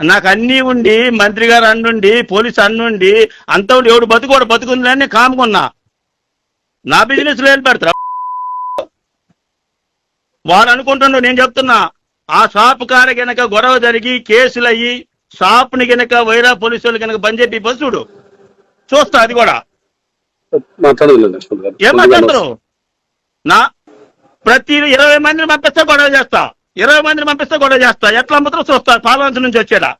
నాకు అన్నీ ఉండి మంత్రి గారు అన్నుండి పోలీస్ అన్నుండి అంత ఉండి ఎవడు బతుకోడు బతుకుందని కాముకున్నా నా బిజినెస్లో పెడతారా? వాడు అనుకుంటున్నాడు నేను చెప్తున్నా ఆ షాప్ కాడ గనక గొడవ జరిగి కేసులు అయ్యి షాప్ని గనక వైరా పోలీసులు గనక బంద్ చెప్పి బస్సు చూడు. చూస్తా అది కూడా. ఏం మాట్లాడతారు నా ప్రతి ఇరవై మందిని పంపిస్తే గొడవ చేస్తా. ఇరవై మందిని పంపిస్తే గొడవ చేస్తా. ఎట్లా అమ్ముతారో చూస్తా. పాలవంచ నుంచి వచ్చేదా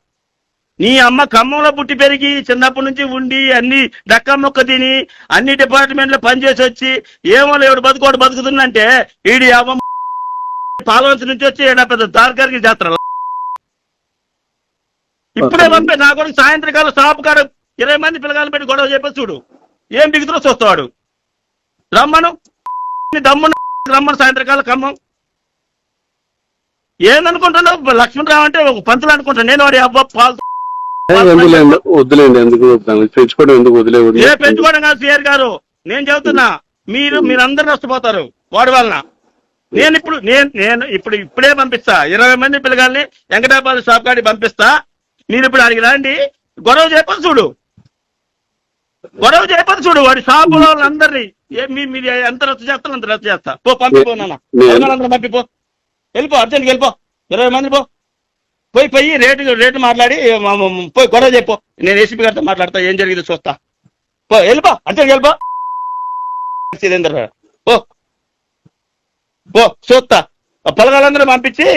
నీ అమ్మ ఖమ్మంలో పుట్టి పెరిగి చిన్నప్పటి నుంచి ఉండి అన్ని దక్క మొక్క తిని అన్ని డిపార్ట్మెంట్లో పనిచేసి వచ్చి ఏమో ఎవడు బతుకోడు బతుకుతుందంటే ఈడి అమ్మ పాలవంచ నుంచి వచ్చి ఈడ పెద్ద దార్గారికి చేస్తారు ఇప్పుడే పంపే నా కొడుకు సాయంత్రకాలం షాప్ కాడ ఇరవై మంది పిల్లగాలు పెట్టి గొడవ చెప్పి చూడు. ఏం దిగుతురో చూస్తాడు రమ్మను. నీ దమ్మున రమ్మను సాయంత్రకాలం ఖమ్మం. ఏందనుకుంటున్నావు? లక్ష్మణరావు అంటే ఒక పంతులు అనుకుంటా నేను వాడి అబ్బా పాలు ఏ, ఎందుకులేండి వద్దులేండి ఎందుకు పెంచుకోవడం ఎందుకు వదిలే ఏ పెంచుకోవడం కాదు సిఆర్ గారు. నేను చెబుతున్నా మీరు మీరందరూ నష్టపోతారు వాడి వలన. నేను ఇప్పుడు నేను నేను ఇప్పుడు ఇప్పుడే పంపిస్తా. ఇరవై మంది పిల్లగాల్ని వెంకటాబాద్ షాప్ కాడికి పంపిస్తా. మీరు ఇప్పుడు అడిగి రండి. గొడవ చెప్పని చూడు. గొడవ చెప్పని చూడు. వాడి షాపులో వాళ్ళందరినీ. మీరు ఎంత రద్దు చేస్తారో అంత రద్దు చేస్తా. పో పంపిపో నాన్న. నేను- అందరూ పంపిపో వెళ్ళిపో అర్జెంట్కి వెళ్ళిపో. ఇరవై మంది పో. పోయి పోయి రేటు రేటు మాట్లాడి పోయి గొడవ చెప్పు నేను ఏసీపీ గారితో మాట్లాడతా ఏం జరిగిందో చూస్తా. పో వెళ్ళిపో అర్జెంట్కి వెళ్ళిపో. సురేందర్ పో. పో చూస్తా. ఆ పంపించి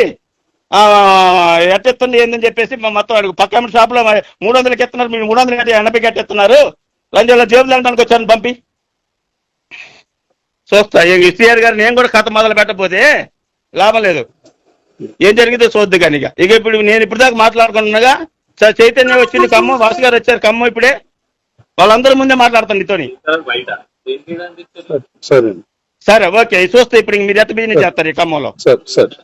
ఎట్టెత్తుంది ఏందని చెప్పేసి మా మొత్తం అడుగు. పక్క షాప్లో మూడు వందలకి ఎత్తున్నారు మీరు మూడు వందలకి ఎనభైకి ఎట్టెత్తున్నారు లంజంలో జేబులు అంటానికి వచ్చాను పంపి. చూస్తా సిఆర్ గారు నేను కూడా కథ మొదలు పెట్టకపోతే లాభం లేదు. ఏం జరిగిందో చూద్దు కానీ ఇక ఇక ఇప్పుడు నేను ఇప్పుడు దాకా మాట్లాడుకుంటున్నాగా. చ- చైతన్య వచ్చింది ఖమ్మం వాసు గారు వచ్చారు ఖమ్మం ఇప్పుడే. వాళ్ళందరి ముందే మాట్లాడతాను నీతోని. సరే. సరే. ఓకే చూస్తే ఇప్పుడు మీరు ఎంత బిజినెస్ చేస్తారు ఈ ఖమ్మంలో సరే సరే.